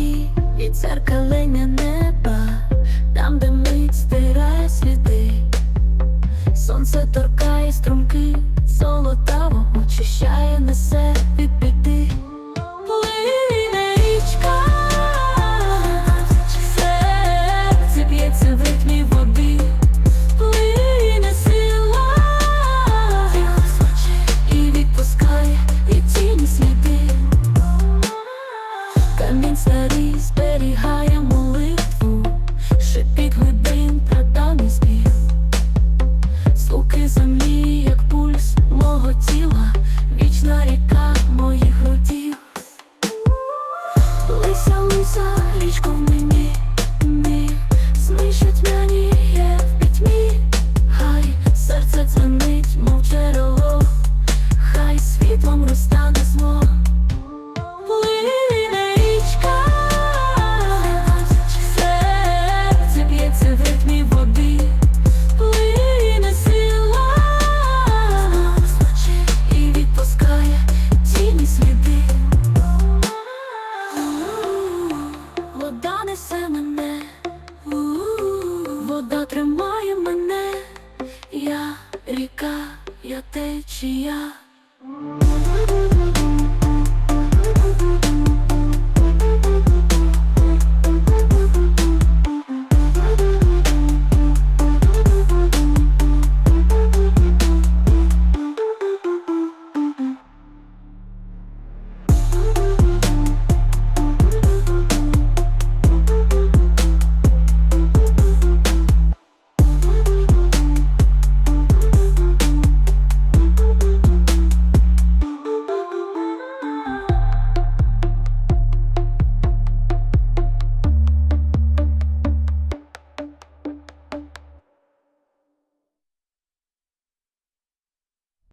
воді і церкалення неба, там, де мить стирає сліди, сонце торкає струмки, золотаво очищає, несе Камінь старий зберігає молитву, шепіт глибин несе мене, вода тримає мене, я ріка, я течія.